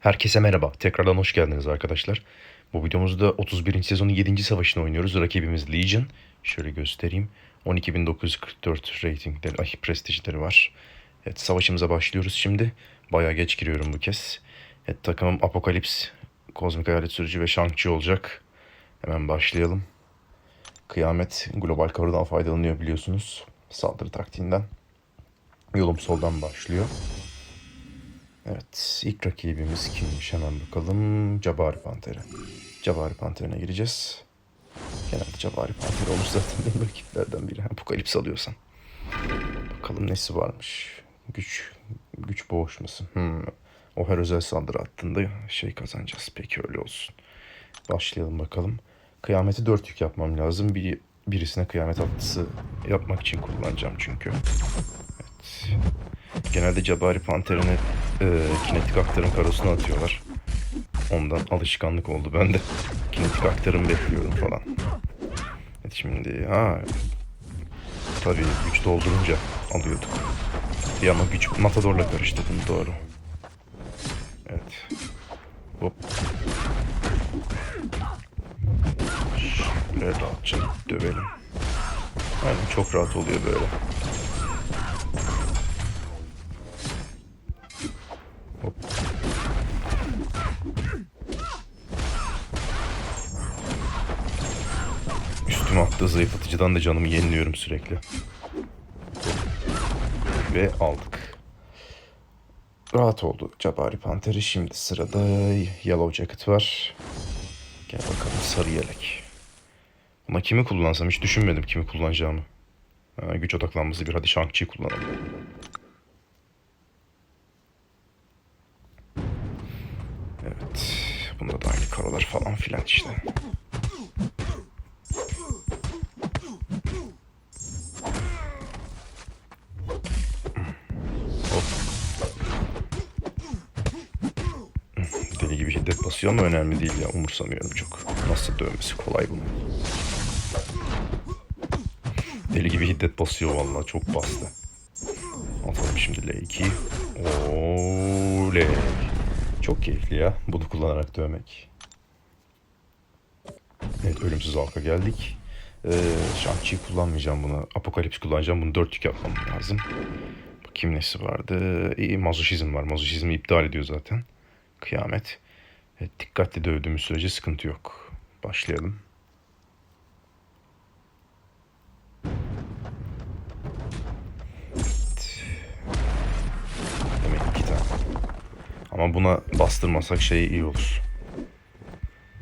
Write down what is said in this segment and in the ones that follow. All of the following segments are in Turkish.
Herkese merhaba. Tekrardan hoş geldiniz arkadaşlar. Bu videomuzda 31. sezonun 7. savaşını oynuyoruz. Rakibimiz Legion. Şöyle göstereyim. 12.944 ratingleri, ay prestijleri var. Evet savaşımıza başlıyoruz şimdi. Bayağı geç giriyorum bu kez. Evet takımım Apokalips, Kozmik Hayalet Sürücü ve Shang-Chi olacak. Hemen başlayalım. Kıyamet global cover'dan faydalanıyor biliyorsunuz. Saldırı taktiğinden. Yolum soldan başlıyor. Evet, ilk rakibimiz kimmiş hemen bakalım. Cabari Panteri. Cabari Panteri'ne gireceğiz. Genelde Cabari Panteri olur zaten benim rakiplerden biri. Apokalips alıyorsam. Bakalım nesi varmış. Güç, güç boğuşması. Hmm. O her özel saldırı attığında şey kazanacağız. Peki öyle olsun. Başlayalım bakalım. Kıyameti dört yük yapmam lazım. Bir, birisine kıyamet atlısı yapmak için kullanacağım çünkü. Evet. Genelde Cabari Panter'ini e, kinetik aktarım karosuna atıyorlar. Ondan alışkanlık oldu. Ben de kinetik aktarım bekliyorum falan. Evet şimdi ha tabii güç doldurunca alıyorduk. Bir ama güç Matador'la karıştırdım doğru. Evet. Hop. Şöyle rahatça dövelim. Aynen çok rahat oluyor böyle. Üstüme attığı zayıflatıcıdan da canımı yeniliyorum sürekli. Ve aldık. Rahat oldu Cabari Panteri. Şimdi sırada Yellow Jacket var. Gel bakalım sarı yelek. Ama kimi kullansam hiç düşünmedim kimi kullanacağımı. Ha, güç odaklanması bir hadi Shang-Chi'yi kullanalım. Evet. Bunda da aynı karolar falan filan işte. Ama önemli değil ya. Umursamıyorum çok. Nasıl dövmesi kolay bunun. Deli gibi hiddet basıyor vallahi çok bastı. Atalım şimdi L2. Oley. Çok keyifli ya bunu kullanarak dövmek. Evet ölümsüz halka geldik. Ee, Shang-Chi kullanmayacağım bunu. Apokalips kullanacağım. Bunu dört yük yapmam lazım. Bakayım nesi vardı. İyi mazoşizm var. Mazoşizmi iptal ediyor zaten. Kıyamet. Evet, dikkatli dövdüğümüz sürece sıkıntı yok. Başlayalım. Evet. Demek iki tane. Ama buna bastırmasak şey iyi olur.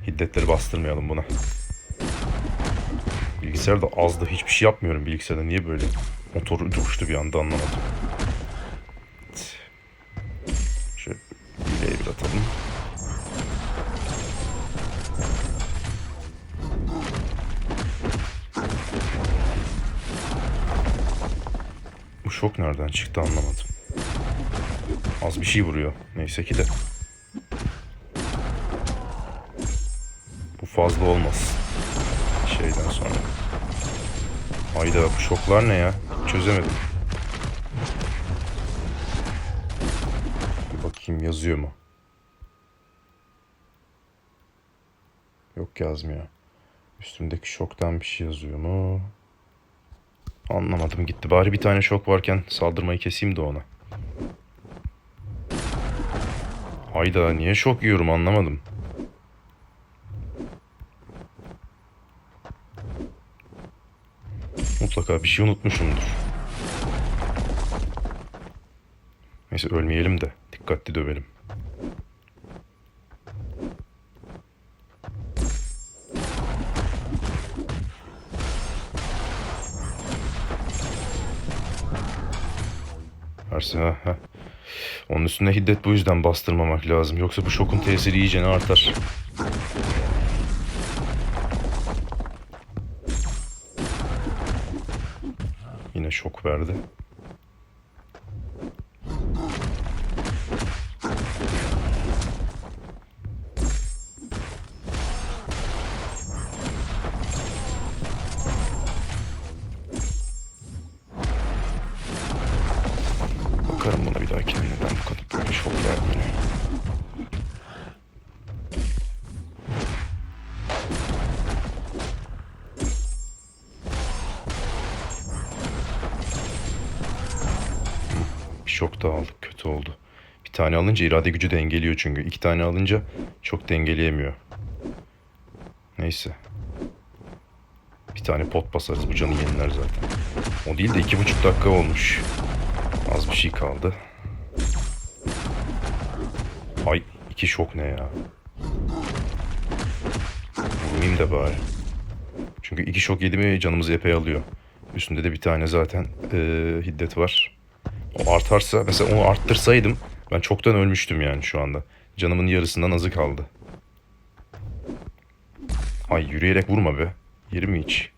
Hiddetleri bastırmayalım buna. Bilgisayarda az da hiçbir şey yapmıyorum bilgisayarda. Niye böyle motor duruştu bir anda anlamadım. Şok nereden çıktı anlamadım. Az bir şey vuruyor. Neyse ki de. Bu fazla olmaz. Şeyden sonra. Hayda bu şoklar ne ya? Çözemedim. Bir bakayım yazıyor mu? Yok yazmıyor. Üstümdeki şoktan bir şey yazıyor mu? Anlamadım gitti. Bari bir tane şok varken saldırmayı keseyim de ona. Hayda niye şok yiyorum anlamadım. Mutlaka bir şey unutmuşumdur. Neyse ölmeyelim de dikkatli dövelim. Ha. Onun üstüne hiddet bu yüzden bastırmamak lazım. Yoksa bu şokun tesiri iyice artar. Yine şok verdi. Şok daha aldık. Kötü oldu. Bir tane alınca irade gücü dengeliyor çünkü. İki tane alınca çok dengeleyemiyor. Neyse. Bir tane pot basarız. Bu canı yeniler zaten. O değil de iki buçuk dakika olmuş. Az bir şey kaldı. Ay iki şok ne ya? Vurmayayım da bari. Çünkü iki şok yedi mi canımızı epey alıyor. Üstünde de bir tane zaten eee, hiddet var. O artarsa mesela onu arttırsaydım ben çoktan ölmüştüm yani şu anda. Canımın yarısından azı kaldı. Ay yürüyerek vurma be. Yeri mi hiç?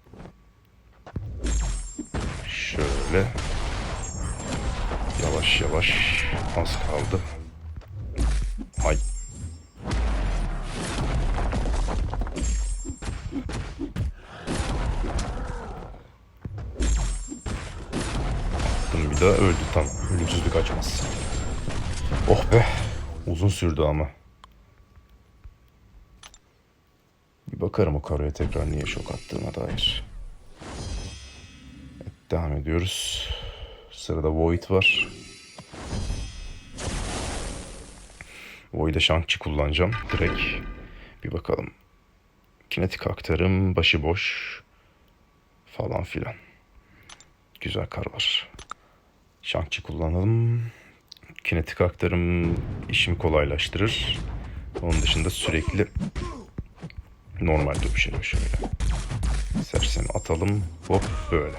Şöyle. Yavaş yavaş. Az kaldı. Ölümsüzlük açmaz. Oh be. Uzun sürdü ama. Bir bakarım o karaya tekrar niye şok attığıma dair. Evet, devam ediyoruz. Sırada Void var. Void'e Shang-Chi kullanacağım. Direkt bir bakalım. Kinetik aktarım, başıboş falan filan. Güzel kar var. Shang-Chi kullanalım. Kinetik aktarım işimi kolaylaştırır. Onun dışında sürekli normal dövüşelim şöyle. Sersemi atalım. Hop böyle.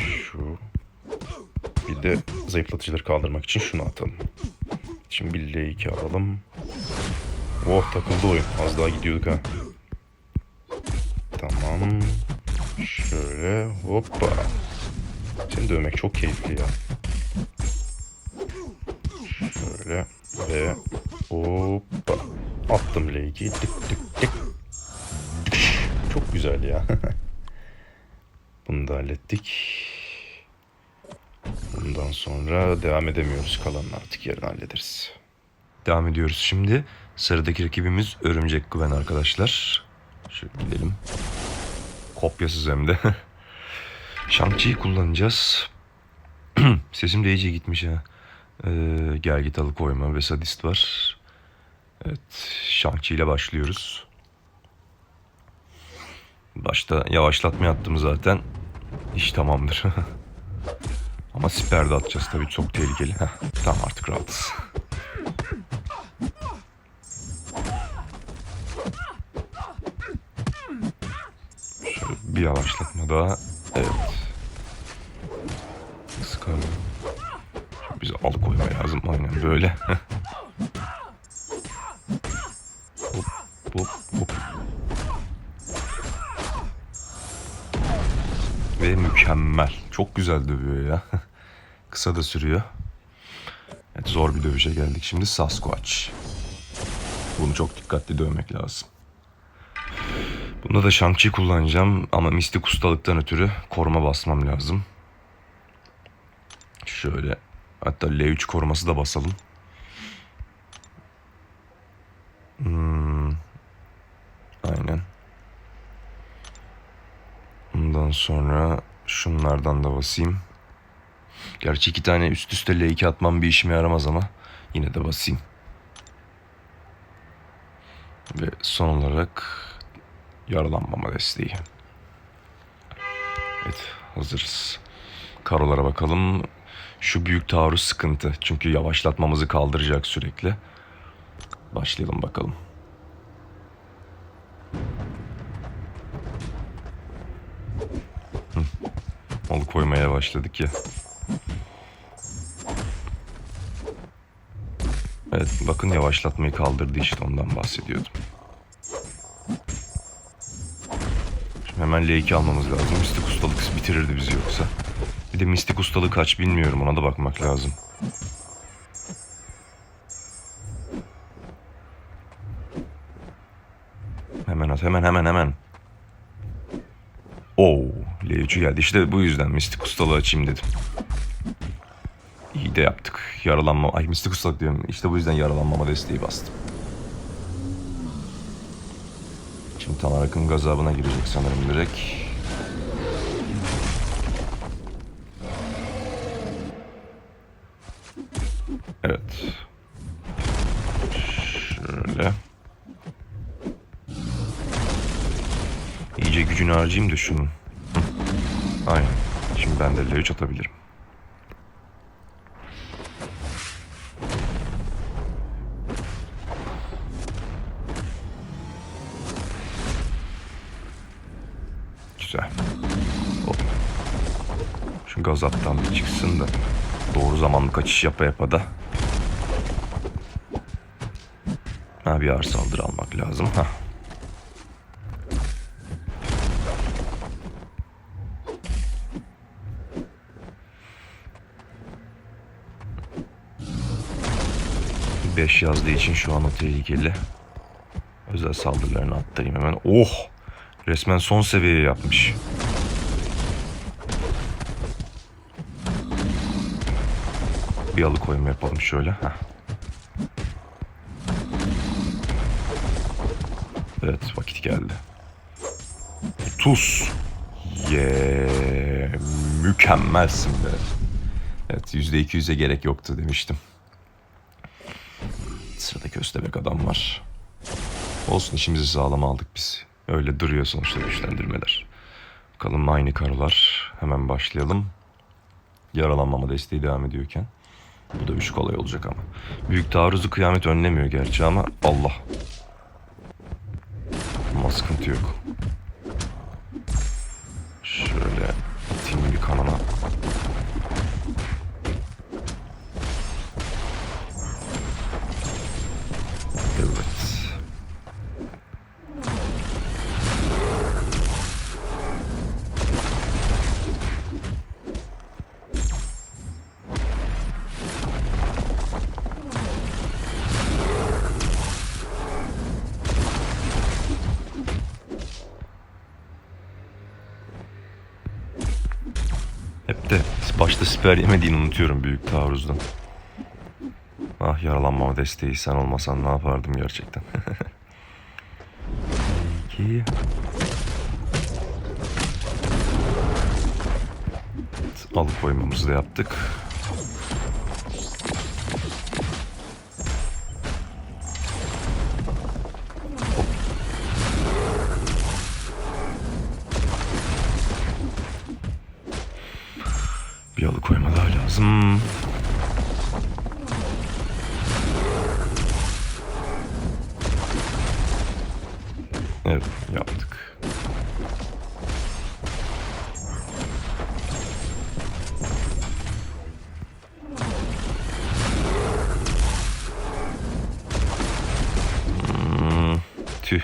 Şu. Bir de zayıflatıcıları kaldırmak için şunu atalım. Şimdi bir L2 alalım. Oh takıldı oyun. Az daha gidiyorduk ha. Tamam. Şöyle hoppa. Seni dövmek çok keyifli ya. Şöyle ve hoppa. Attım L2'yi. Tık tık tık. Çok güzel ya. Bunu da hallettik. Bundan sonra devam edemiyoruz. Kalanını artık yarın hallederiz. Devam ediyoruz şimdi. Sıradaki rakibimiz Örümcek Güven arkadaşlar. Şöyle gidelim. Kopyasız hem de. Shang-Chi'yi kullanacağız. Sesim de iyice gitmiş ha. Ee, gergit alıkoyma ve sadist var. Evet, Shang-Chi ile başlıyoruz. Başta yavaşlatma yaptım zaten. İş tamamdır. Ama siper de atacağız tabii çok tehlikeli. Tamam artık rahatız. Bir yavaşlatma daha. Evet. Sıkalım. Bize alıkoyma lazım aynen böyle. hop hop hop. Ve mükemmel. Çok güzel dövüyor ya. Kısa da sürüyor. Evet, zor bir dövüşe geldik şimdi Sasquatch. Bunu çok dikkatli dövmek lazım. Bunda da Shang-Chi kullanacağım ama mistik ustalıktan ötürü koruma basmam lazım. Şöyle hatta L3 koruması da basalım. Hmm, aynen. Ondan sonra şunlardan da basayım. Gerçi iki tane üst üste L2 atmam bir işime yaramaz ama yine de basayım. Ve son olarak yaralanmama desteği. Evet hazırız. Karolara bakalım. Şu büyük taarruz sıkıntı. Çünkü yavaşlatmamızı kaldıracak sürekli. Başlayalım bakalım. Olu koymaya başladık ya. Evet bakın yavaşlatmayı kaldırdı işte ondan bahsediyordum. Hemen L2 almamız lazım. Mistik ustalık bitirirdi bizi yoksa. Bir de mistik ustalığı kaç bilmiyorum ona da bakmak lazım. Hemen at hemen hemen hemen. Oo, L3'ü geldi. İşte bu yüzden mistik ustalığı açayım dedim. İyi de yaptık. Yaralanma... Ay mistik ustalık diyorum. İşte bu yüzden yaralanmama desteği bastım. Sultan Harak'ın gazabına girecek sanırım direkt. Evet. Şöyle. İyice gücünü harcayayım da şunun. Aynen. Şimdi ben de L3 atabilirim. Güzel. Hop. Şu gazaptan bir çıksın da doğru zamanlı kaçış yapa yapa da ha, bir ağır saldırı almak lazım. Ha. Beş yazdığı için şu an o tehlikeli. Özel saldırılarını attırayım hemen. Oh! Resmen son seviye yapmış. Bir alıkoyma yapalım şöyle. Heh. Evet vakit geldi. 30. Ye mükemmelsin be. Evet %200'e gerek yoktu demiştim. Sırada köstebek adam var. Olsun işimizi sağlam aldık biz. Öyle duruyor sonuçta güçlendirmeler. Bakalım aynı karılar. Hemen başlayalım. Yaralanmama desteği devam ediyorken. Bu da üç kolay olacak ama. Büyük taarruzu kıyamet önlemiyor gerçi ama Allah. Ama sıkıntı yok. Şöyle atayım bir kanama. Başta siper yemediğini unutuyorum büyük taarruzdan. Ah yaralanmama desteği sen olmasan ne yapardım gerçekten. Peki. Alıkoymamızı da yaptık. Tüh.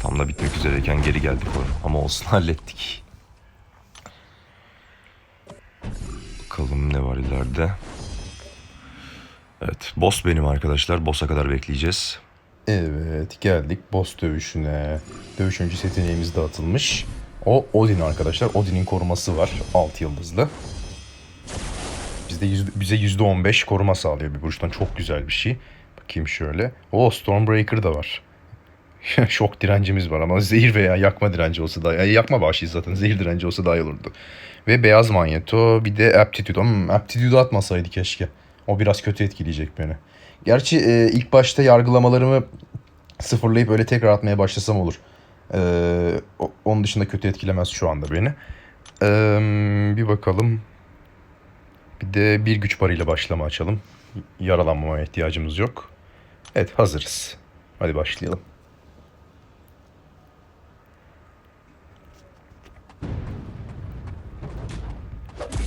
Tam da bitmek üzereyken geri geldik o. Ama olsun hallettik. Bakalım ne var ileride. Evet, boss benim arkadaşlar. Boss'a kadar bekleyeceğiz. Evet, geldik boss dövüşüne. Dövüş öncesi yeteneğimiz dağıtılmış. O Odin arkadaşlar. Odin'in koruması var. 6 yıldızlı. Bizde yüzde, bize %15 koruma sağlıyor bir vuruştan. Çok güzel bir şey. Bakayım şöyle. O Stormbreaker da var. Şok direncimiz var ama zehir veya yakma direnci olsa daha yani yakma bağışı zaten zehir direnci olsa daha iyi olurdu. Ve beyaz manyeto bir de aptitude. Hmm, aptitude atmasaydı keşke. O biraz kötü etkileyecek beni. Gerçi e, ilk başta yargılamalarımı sıfırlayıp öyle tekrar atmaya başlasam olur. E, onun dışında kötü etkilemez şu anda beni. E, bir bakalım. Bir de bir güç barıyla başlama açalım. Yaralanmama ihtiyacımız yok. Evet hazırız. Hadi başlayalım.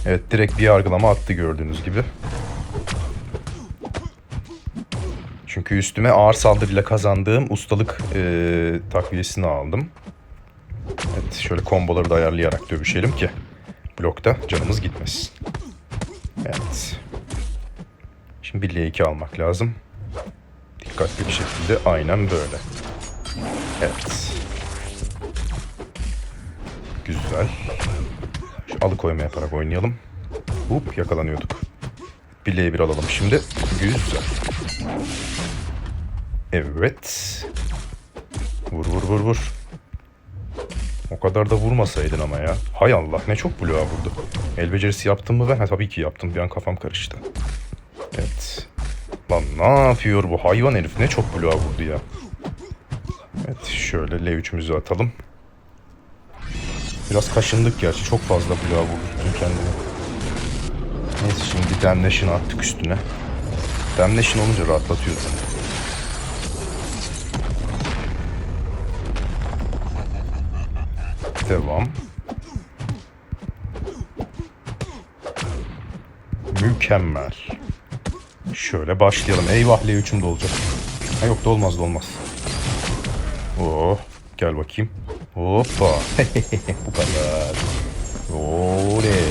Evet direkt bir yargılama attı gördüğünüz gibi. Çünkü üstüme ağır saldırıyla kazandığım ustalık e, takviyesini aldım. Evet şöyle komboları da ayarlayarak dövüşelim ki blokta canımız gitmesin. Evet. Şimdi 1 2 almak lazım. Dikkatli bir şekilde aynen böyle. Evet. Güzel. Alıkoyma yaparak oynayalım. Hop yakalanıyorduk. Bileğe bir alalım şimdi. Güzel. Evet. Vur vur vur vur. O kadar da vurmasaydın ama ya. Hay Allah ne çok bloğa vurdu. El becerisi yaptım mı ben? Ha tabii ki yaptım. Bir an kafam karıştı. Evet. Lan ne yapıyor bu hayvan herif? Ne çok bloğa vurdu ya. Evet şöyle L3'ümüzü atalım. Biraz kaşındık gerçi. Çok fazla bloğa vurdum kendimi. Neyse şimdi Damnation attık üstüne. Damnation olunca rahatlatıyor. Devam. Mükemmel. Şöyle başlayalım. Eyvah L3'üm de olacak. Ha yok da olmaz da olmaz. Oh, gel bakayım. Hoppa. Bu kadar. Oley.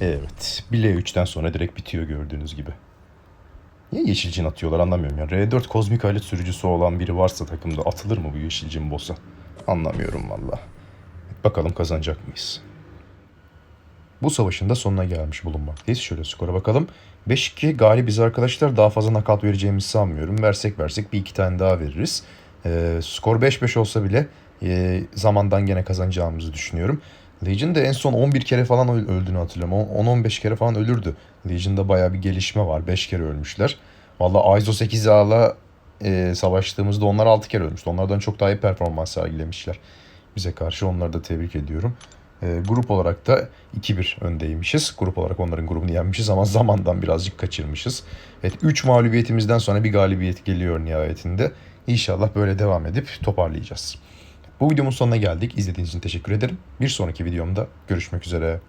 Evet. Bir L3'ten sonra direkt bitiyor gördüğünüz gibi. Niye yeşilcin atıyorlar anlamıyorum ya. R4 kozmik alet sürücüsü olan biri varsa takımda atılır mı bu yeşilcin boss'a? Anlamıyorum valla. Bakalım kazanacak mıyız? Bu savaşın da sonuna gelmiş bulunmaktayız. Şöyle skora bakalım. 5-2 galibiz arkadaşlar. Daha fazla nakavt vereceğimizi sanmıyorum. Versek versek bir iki tane daha veririz. Ee, skor 5-5 olsa bile e, zamandan gene kazanacağımızı düşünüyorum. Legion de en son 11 kere falan öl- öldüğünü hatırlıyorum. 10-15 kere falan ölürdü. Legion'da bayağı bir gelişme var. 5 kere ölmüşler. Valla ISO 8 ağla e, savaştığımızda onlar 6 kere ölmüştü. Onlardan çok daha iyi performans sergilemişler. Bize karşı onları da tebrik ediyorum. E, grup olarak da 2-1 öndeymişiz. Grup olarak onların grubunu yenmişiz ama zamandan birazcık kaçırmışız. Evet 3 mağlubiyetimizden sonra bir galibiyet geliyor nihayetinde. İnşallah böyle devam edip toparlayacağız. Bu videomun sonuna geldik. İzlediğiniz için teşekkür ederim. Bir sonraki videomda görüşmek üzere.